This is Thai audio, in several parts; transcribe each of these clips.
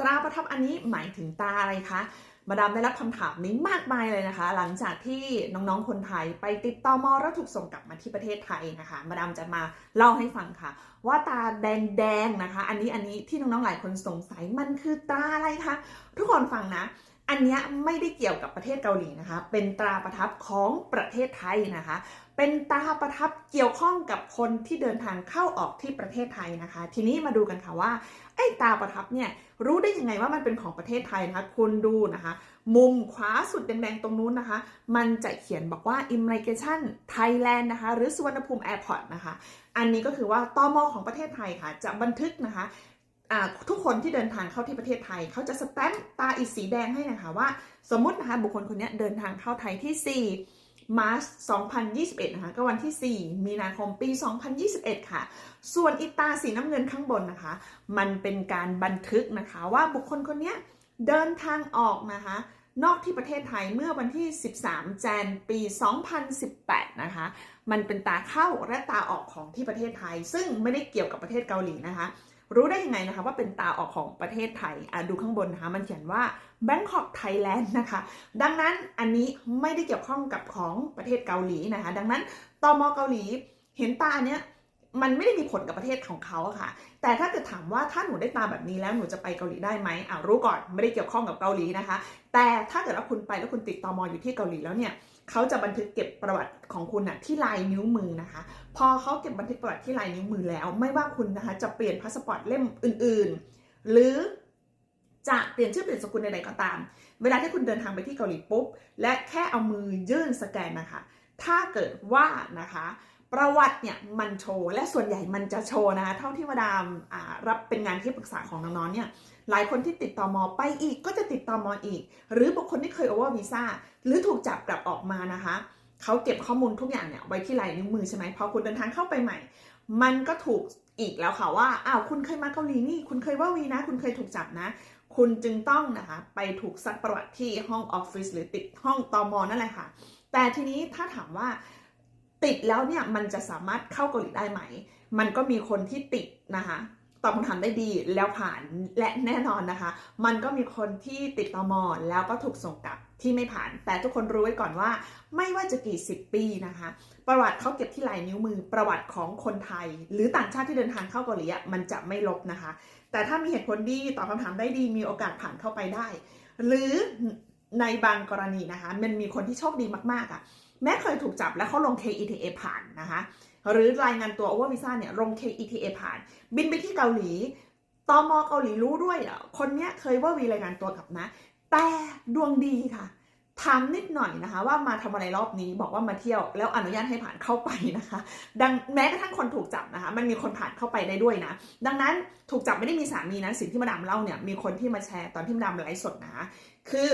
ตราประทับอันนี้หมายถึงตาอะไรคะมาดามได้รับคำถามนี้มากมายเลยนะคะ หลังจากที่น้องๆคนไทยไปติดต่อมอแล้วถูกส่งกลับมาที่ประเทศไทยนะคะ มาดามจะมาเล่าให้ฟังค่ะ ว่าตาแดงๆนะคะ อันนี้อันนี้ที่น้องๆหลายคนสงสัยมันคือตาอะไรคะทุกคนฟังนะ อันนี้ไม่ได้เกี่ยวกับประเทศเกาหลีนะคะ เป็นตราประทับของประเทศไทยนะคะ เป็นตราประทับเกี่ยวข้องกับคนที่เดินทางเข้าออกที่ประเทศไทยนะคะ ทีนี้มาดูกันค่ะว่าไอ้ตราประทับเนี่ยรู้ได้ยังไงว่ามันเป็นของประเทศไทยนะคะ คุณดูนะคะ มุมขวาสุดแดงๆตรงนู้นนะคะ มันจะเขียนบอกว่า immigration Thailand นะคะ หรือสุวรรณภูมิ Airport นะคะ อันนี้ก็คือว่าตอมของประเทศไทยค่ะ จะบันทึกนะคะ ทุกคนที่เดินทางเข้าที่ประเทศไทย เขาจะสแตมป์ตาอีสีแดงให้นะคะว่า สมมตินะคะบุคคลคนนี้เดินทางเข้าไทยที่ 4 มาร์ช2021 นะคะ ก็วันที่ 4 มีนาคมปี 2021 ค่ะ ส่วนอีตาสีน้ำเงินข้างบนนะคะ มันเป็นการบันทึกนะคะว่าบุคคลคนนี้เดินทางออกนะคะนอกที่ประเทศไทยเมื่อวันที่ 13 แจน ปี 2018 นะคะ มันเป็นตาเข้าและตาออกของที่ประเทศไทย ซึ่งไม่ได้เกี่ยวกับประเทศเกาหลีนะคะ รู้ได้ยังไงนะคะว่าเป็นตาออกของประเทศไทยอะดูข้างบนนะคะมันเขียนว่า Bangkok Thailand นะคะ ดังนั้นอันนี้ไม่ได้เกี่ยวข้องกับของประเทศเกาหลีนะคะ ดังนั้นตมเกาหลีเห็นตาเนี้ย มันไม่ได้มีผลกับประเทศของเขาค่ะ แต่ถ้าเกิดถามว่าถ้าหนูได้ตาแบบนี้แล้วหนูจะไปเกาหลีได้ไหมอ่ารู้ก่อนไม่ได้เกี่ยวข้องกับเกาหลีนะคะ แต่ถ้าเกิดว่าคุณไปแล้วคุณติดตอมอยู่ที่เกาหลีแล้วเนี่ยเขาจะบันทึกเก็บประวัติของคุณอะที่ลายนิ้วมือนะคะ พอเขาเก็บบันทึกประวัติที่ลายนิ้วมือแล้ว ไม่ว่าคุณนะคะจะเปลี่ยนพาสปอร์ตเล่มอื่น ๆ หรือจะเปลี่ยนชื่อเปลี่ยนสกุลใดๆก็ตาม เวลาที่คุณเดินทางไปที่เกาหลีปุ๊บ และแค่เอามือยื่นสแกนนะคะ ถ้าเกิดว่านะคะ ประวัติเนี่ยมันโชว์และส่วนใหญ่มันจะโชว์นะคะเท่าที่มาดามรับเป็นงานที่ปรึกษาของน้องๆเนี่ยหลายคนที่ติดต่อมอไปอีกก็จะติดต่อมออีก หรือบุคคลที่เคยโอเวอร์วีซ่าหรือถูกจับกลับออกมานะคะเขาเก็บข้อมูลทุกอย่างเนี่ยไว้ที่ลายนิ้วมือใช่ไหมพอคุณเดินทางเข้าไปใหม่ มันก็ถูกอีกแล้วค่ะว่าอ้าวคุณเคยมาเกาหลีนี่ คุณเคยว่าวีนะ คุณเคยถูกจับนะ คุณจึงต้องนะคะไปถูกซักประวัติที่ห้องออฟฟิศหรือติดห้องตอมอนั่นแหละค่ะ แต่ทีนี้ถ้าถามว่า ติดแล้วเนี่ยมันจะสามารถเข้าเกาหลีได้ไหม มันก็มีคนที่ติดนะคะตอบคำถามได้ดีแล้วผ่านและแน่นอนนะคะ มันก็มีคนที่ติดตอมอแล้วก็ถูกส่งกลับที่ไม่ผ่าน แต่ทุกคนรู้ไว้ก่อนว่า ไม่ว่าจะกี่สิบปีนะคะ ประวัติเขาเก็บที่ลายนิ้วมือ ประวัติของคนไทย หรือต่างชาติที่เดินทางเข้าเกาหลีอะมันจะไม่ลบนะคะ แต่ถ้ามีเหตุผลดีตอบคำถามได้ดีมีโอกาสผ่านเข้าไปได้ หรือ ในบางกรณีนะคะ มันมีคนที่โชคดีมากๆอะ่ะ แม้เคยถูกจับแล้วเขาลง KETA ผ่านนะคะ หรือรายงานตัว over visa เนี่ยลง KETA ผ่าน บินไปที่เกาหลีตมเกาหลีรู้ด้วยอะคนเนี้ยเคยว่าวีรายงานตัวกับนะ แต่ดวงดีค่ะถามนิดหน่อยนะคะ ว่ามาทำอะไรรอบนี้บอกว่ามาเที่ยวแล้วอนุญาตให้ผ่านเข้าไปนะคะ ดังแม้กระทั่งคนถูกจับนะคะ มันมีคนผ่านเข้าไปได้ด้วยนะ ดังนั้นถูกจับไม่ได้มีสามีนะสิ่งที่มาดามเล่าเนี่ยมีคนที่มาแชร์ตอนที่มาดามไลฟ์สดนะคะคือ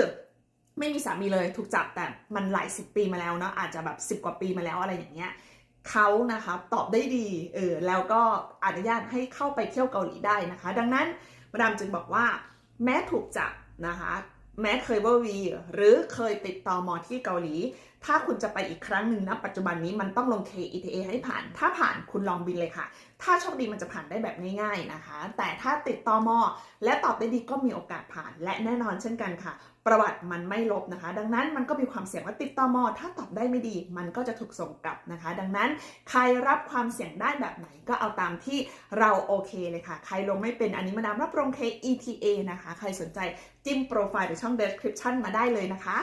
ไม่มีสามีเลยถูกจับแต่มันหลายสิบปีมาแล้วเนาะอาจจะแบบสิบกว่าปีมาแล้วอะไรอย่างเงี้ยเขานะคะตอบได้ดีเออแล้วก็อนุญาตให้เข้าไปเที่ยวเกาหลีได้นะคะ ดังนั้นมาดามจึงบอกว่า แม้ถูกจับนะคะแม้เคยว่าวี หรือเคยติดต่อมอที่เกาหลี ถ้าคุณจะไปอีกครั้งหนึ่งนะปัจจุบันนี้มันต้องลง KETA ให้ผ่าน ถ้าผ่านคุณลองบินเลยค่ะ ถ้าโชคดีมันจะผ่านได้แบบง่ายๆนะคะ แต่ถ้าติดต่อมอและตอบได้ดีก็มีโอกาสผ่าน และแน่นอนเช่นกันค่ะ ประวัติมันไม่ลบนะคะ ดังนั้นมันก็มีความเสี่ยงว่าติดต่อมอถ้าตอบได้ไม่ดี มันก็จะถูกส่งกลับนะคะ ดังนั้นใครรับความเสี่ยงได้แบบไหนก็เอาตามที่เราโอเคเลยค่ะ ใครลงไม่เป็นอันนี้มาดามรับรอง KETA นะคะ ใครสนใจจิ้มโปรไฟล์หรือช่อง description มาได้เลยนะคะ